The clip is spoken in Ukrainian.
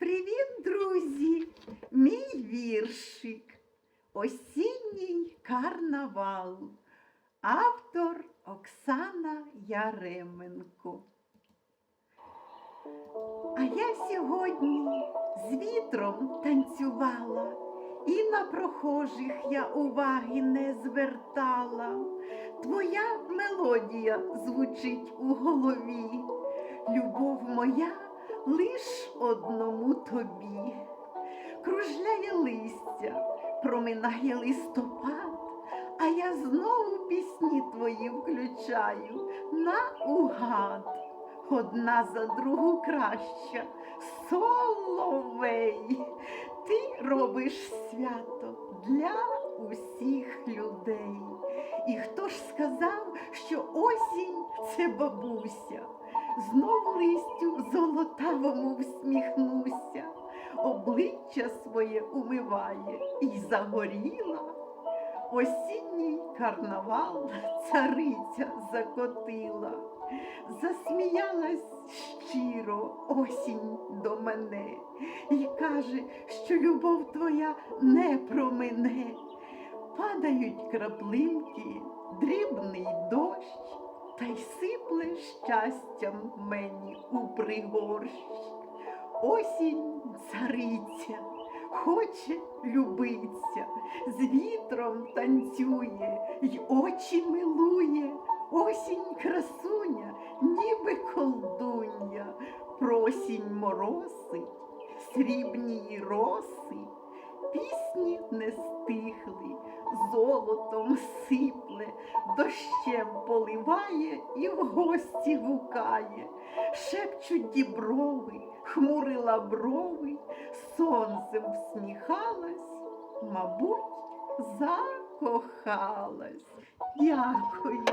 Привіт, друзі! Мій віршик. Осінній карнавал. Автор Оксана Яременко. А я сьогодні з вітром танцювала, і на прохожих я уваги не звертала. Твоя мелодія звучить у голові, любов моя лиш одному тобі. Кружляє листя, проминає листопад, а я знову пісні твої включаю наугад. Одна за другу краща, соловей, ти робиш свято для усіх людей. І хто ж сказав, що осінь це бабуся? Знов листю золотавому всміхнуся, обличчя своє умиває і загоріла. Осінній карнавал цариця закотила, засміялась щиро осінь до мене і каже, що любов твоя не промине. Падають краплинки, дрібний дощ, щастям мені у пригорщ. Осінь цариця, хоче любиться, з вітром танцює й очі милує. Осінь красуня, ніби колдунья, просінь моросить, срібні роси, пісні не стихли, золотом сипле, дощем поливає і в гості гукає, шепчуть діброви, хмурила брови, сонцем всміхалась, мабуть, закохалась. Дякую.